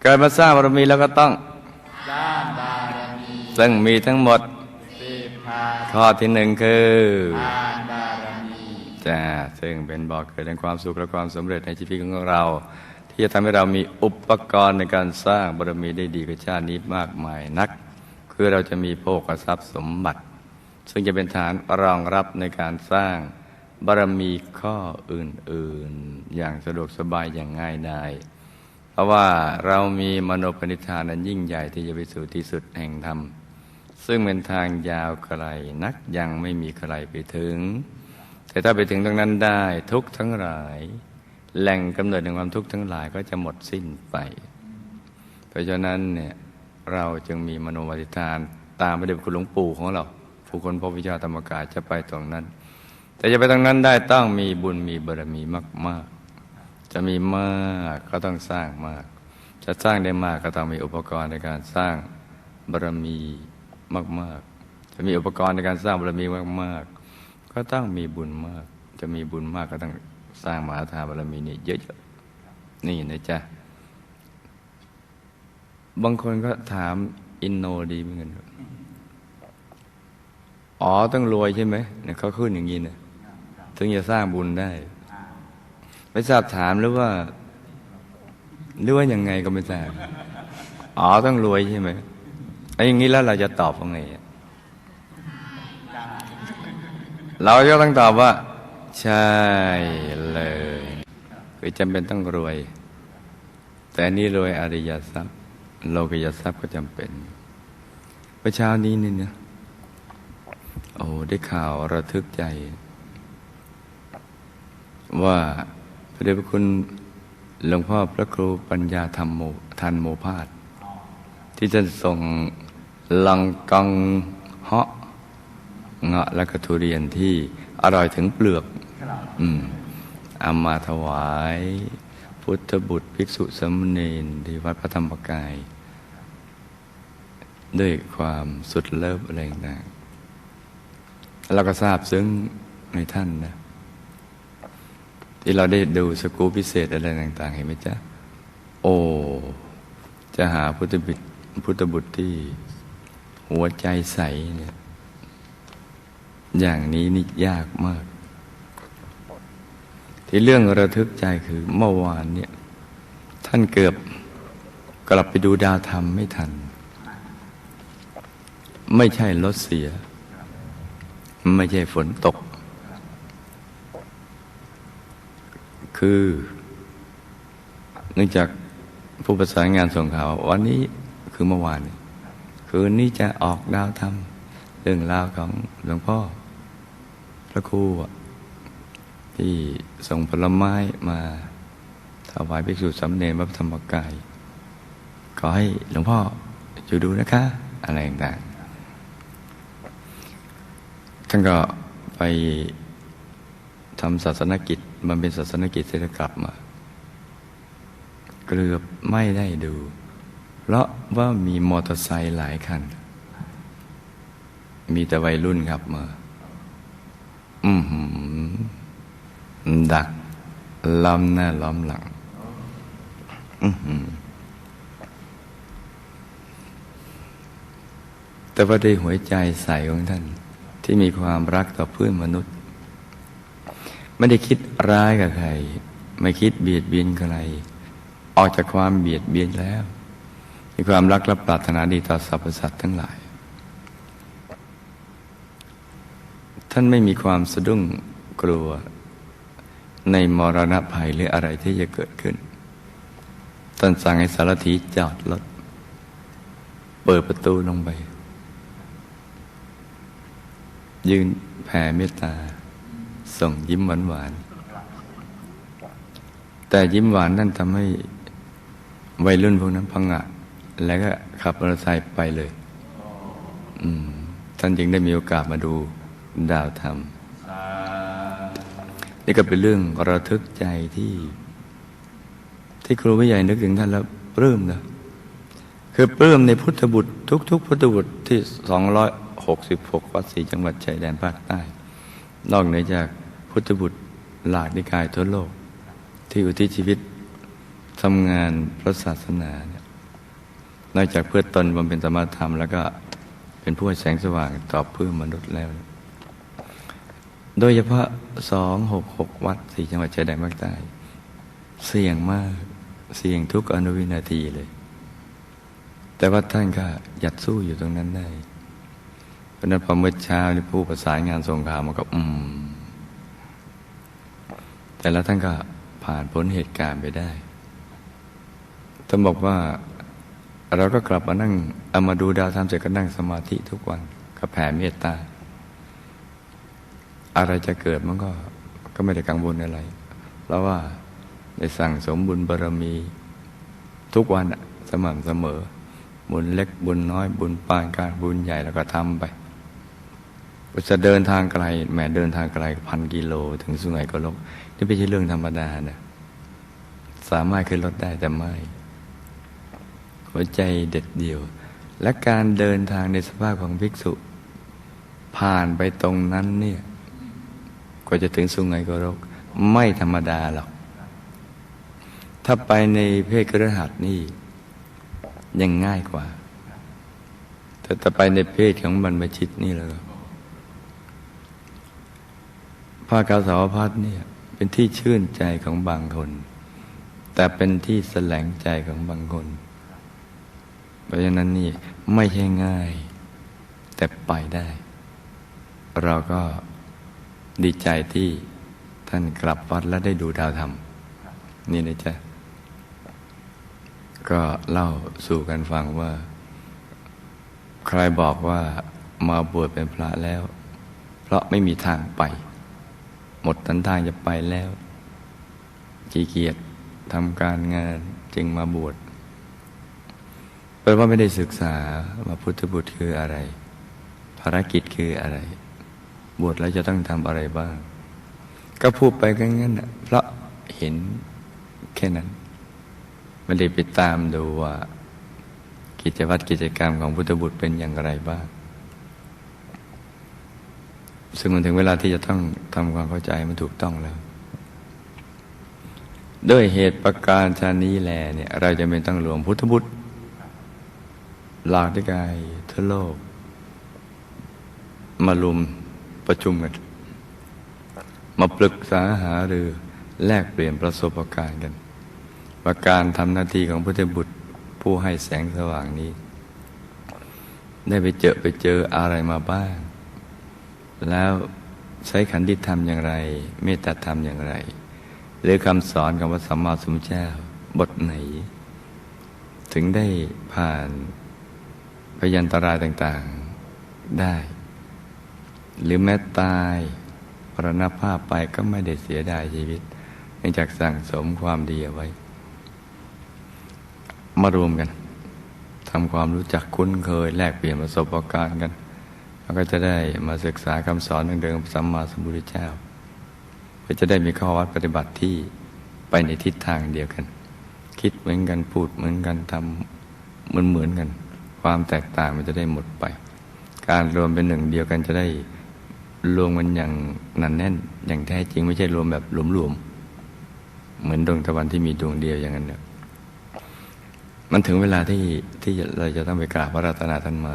เกิดมาสร้างบารมีแล้วก็ต้องสร้างบารมีซึ่งมีทั้งหมดสิบพาข้อที่หนึ่งคือทานบารมีจ้าซึ่งเป็นบ่อกเกิดแห่งความสุขและความสำเร็จในชีวิตของเรา ที่จะทำให้เรามีอุปกรณ์ในการสร้างบารมีได้ดีกว่าชาตินี้มากมายนัก คือเราจะมีโภคทรัพย์สมบัติ ซึ่งจะเป็นฐานรองรับในการสร้างบารมีข้ออื่นๆ อย่างสะดวกสบายอย่างง่ายดายเพ ราะว่าเรามีมโนปณิธานอันยิ่งใหญ่ที่จะไปสู่ที่สุดแห่งธรรม ซึ่งเป็นทางยาวไกลนักยังไม่มีใครไปถึง แต่ถ้าไปถึงตรงนั้นได้ทุกทั้งหลาย แหล่งกำเนิดแห่งความทุกข์ทั้งหลายก็จะหมดสิ้นไป เพราะฉะนั้นเนี่ยเราจึงมีมโนวัติฐานตามพระเดชคุณหลวงปู่ของเรา ผู้คนพบวิชาธรรมกายจะไปตรงนั้น แต่จะไปตรงนั้นได้ต้องมีบุญมีบารมีมาก ๆ จะมีมากก็ต้องสร้างมาก จะสร้างได้มากก็ต้องมีอุปกรณ์ในการสร้างบารมีมาก ๆ จะมีอุปกรณ์ในการสร้างบารมีมาก ๆ ก็ต้องมีบุญมาก จะมีบุญมากก็ต้องสร้างมหาทานบารมีนี่เยอะๆนี่นะจ๊ะบางคนก็ถามอินโนดีเหมือนกันอ๋อต้องรวยใช่ไหมเนี่ยเขาขึ้นอย่างนี้นะถึงจะสร้างบุญได้ ไม่ทราบถามหรือว่าหรือว่ายังไงก็ไม่ทราบอ๋อต้องรวยใช่ไหมไอ้อย่างนี้แล้วเราจะตอบว่าไงเราจะต้องตอบว่า ใช่เลยคือจำเป็นต้องรวย แต่นี่รวยอริยทรัพย์ โลกิยทรัพย์ก็จำเป็นเมื่อเช้านี้นี่เนี่ยโอ้ได้ข่าวระทึกใจ ว่า ระเดชพระคุณหลวงพ่อพระครูปัญญาธรรมโมทันโมพาสที่จะส่งลังกังเหาะเงาะและกระทุเรียนที่อร่อยถึงเปลือกอืมเอามาถวาย พุทธบุตรภิกษุสามเณรที่วัดพระธรรมกาย ด้วยความสุดเลิฟอะไรต่างๆเราก็ทราบซึ้งในท่านนะ ที่เราได้ดูสกูปพิเศษอะไรต่าง ๆ เห็นไหมจ๊ะ โอ้ จะหาพุทธบิดพุทธบุตรที่หัวใจใสเนี่ย อย่างนี้นี่ยากมาก ที่เรื่องระทึกใจคือเมื่อวานเนี่ย ท่านเกือบกลับไปดูดาวธรรมไม่ทัน ไม่ใช่รถเสีย ไม่ใช่ฝนตก คือ เนื่องจากผู้ประสานงานส่งข่าววันนี้คือเมื่อวาน คืนนี้จะออกดาวธรรมเรื่องราวของหลวงพ่อ พระครูที่ส่งผลไม้มาถวายภิกษุสำเนรวัดธรรมกายขอให้หลวงพ่ออยู่ดูนะคะ อะไรต่างๆท่านก็ไป ทำศาสนกิจมันเป็นศาสนกิจเสร็จกลับมาเกือบไม่ได้ดู เพราะว่ามีมอเตอร์ไซค์หลายคัน มีแต่วัยรุ่นขับมาอือหือดักล้อมหน้าล้อมหลังอื้อหือแต่ว่าด้หัวใจใสของท่าน ที่มีความรักต่อเพื่อนมนุษย์ ไม่ได้คิดร้ายกับใคร ไม่คิดเบียดเบียนใคร ออกจากความเบียดเบียนแล้ว มีความรักและปรารถนาดีต่อสรรพสัตว์ทั้งหลาย ท่านไม่มีความสะดุ้งกลัวในมรณะภัยหรืออะไรที่จะเกิดขึ้นท่านสั่งให้สารถีจอดรถ เปิดประตูลงไป ยืนแผ่เมตตา ส่งยิ้มหวานหวานๆแต่ยิ้มหวานนั่นทำให้วัยรุ่นพวกนั้นพังงะแล้วก็ขับมอเตอร์ไซค์ไปเลย อืม ท่านจึงได้มีโอกาสมาดูดาวธรรม นี่ก็เป็นเรื่องระทึกใจที่ ที่ครูผู้ใหญ่นึกถึงท่านแล้วปลื้มนะคือปลื้มในพุทธบุตรทุก ๆ พุทธบุตรที่สองร้อยหกสิบหกวัดสี่จังหวัดชายแดนภาคใต้ นอกเหนือจากพุทธบุตรหลากนิกายทั่วโลก ที่อุทิศชีวิตทำงานพระศาสนาเนี่ยนอกจากเพื่อตนบำเพ็ญสมธรรม แล้วก็เป็นผู้ให้แสงสว่างตอบเพื่อมนุษย์แล้ว โดยเฉพาะสองหกหกวัดสี่จังหวัดชายแดนภาคใต้เสี่ยงมากเสี่ยงทุกอนุวินาทีเลย แต่ว่าท่านก็หยัดสู้อยู่ตรงนั้นได้ เพราะนั้นพอเมื่อเช้านี่ผู้ประสานงานส่งข่าวมาก็อืม แต่แล้วท่านก็ผ่านพ้นเหตุการณ์ไปได้ท่านบอกว่าเราก็กลับมานั่งเอามาดูดาวทำเสร็จก็นั่งสมาธิทุกวันก็แผ่เมตตา อะไรจะเกิดมันก็ก็ไม่ได้กังวลอะไรเพราะว่าได้สั่งสมบุญบารมี ทุกวันสม่ำเสมอ บุญเล็กบุญน้อยบุญปานกลารบุญใหญ่แล้วก็ทำไป ก็จะเดินทางไกลแหมเดินทางไกลพันกิโล ถึงสุไหงโกลกนี่ไม่ใช่เรื่องธรรมดานะสามารถขึ้นรถได้แต่ไม่ หัวใจเด็ดเดี่ยว และการเดินทางในสภาพของภิกษุ ผ่านไปตรงนั้นเนี่ยกว่าจะถึงสุไหงโกรกไม่ธรรมดาหรอกถ้าไปในเพศกระหัสนี่ยังง่ายกว่า แต่ถ้าไปในเพศของบรรพชิตนี่แล้ว ก็ภาคาสาวพัดเนี่ยเป็นที่ชื่นใจของบางคน แต่เป็นที่แสลงใจของบางคน เพราะฉะนั้นนี่ไม่ใช่ง่าย แต่ไปได้ เราก็ดีใจที่ท่านกลับวัดแล้วได้ดูดาวธรรม นี่นะจ๊ะ ก็เล่าสู่กันฟังว่า ใครบอกว่ามาบวชเป็นพระแล้ว เพราะไม่มีทางไป หมดทันทางจะไปแล้วขี้เกียจทำการงานจึงมาบวชแปลว่าไม่ได้ศึกษาว่าพุทธบุตรคืออะไร ภารกิจคืออะไร บวชแล้วจะต้องทำอะไรบ้าง ก็พูดไปกันงั้นนะเพราะเห็นแค่นั้นไม่ได้ไปตามดูว่า กิจวัตรกิจกรรมของพุทธบุตรเป็นอย่างไรบ้าง ซึ่งมันถึงเวลาที่จะต้องทำความเข้าใจมันถูกต้องแล้ว ด้วยเหตุประการชานี้แลเนี่ยเราจะไม่ต้องรวมพุทธบุตรหลากที่กายทั่วโลก มารวมประชุมกัน มาปรึกษาหารือแลกเปลี่ยนประสบการณ์กัน ว่าการทำหน้าที่ของพุทธบุตรผู้ให้แสงสว่างนี้ ได้ไปเจอไปเจออะไรมาบ้าง แล้วใช้ขันติธรรมอย่างไร เมตตาธรรมอย่างไร หรือคำสอนของพระสัมมาสัมพุทธเจ้าบทไหน ถึงได้ผ่านพยันตรายต่างๆได้ หรือแม้ตายปรณภาพไปก็ไม่ได้เสียดายชีวิตเนื่องจากสั่งสมความดีเอาไว้ มารวมกันทำความรู้จักคุ้นเคยแลกเปลี่ยนประสบการณ์กัน แล้วก็จะได้มาศึกษาคำสอนเดิมๆสัมมาสัมพุทธเจ้าเพื่อจะได้มีข้อวัดปฏิบัติที่ไปในทิศทางเดียวกัน คิดเหมือนกันพูดเหมือนกันทำเหมือนเหมือนกัน ความแตกต่างมันจะได้หมดไป การรวมเป็นหนึ่งเดียวกันจะได้รวมกันอย่างหนันแน่น อย่างแท้จริงไม่ใช่รวมแบบหลวมๆเหมือนดวงตะวันที่มีดวงเดียวอย่างนั้นเนี่ยมันถึงเวลาที่ที่เราจะต้องไปกราบพระรัตนาท่านมา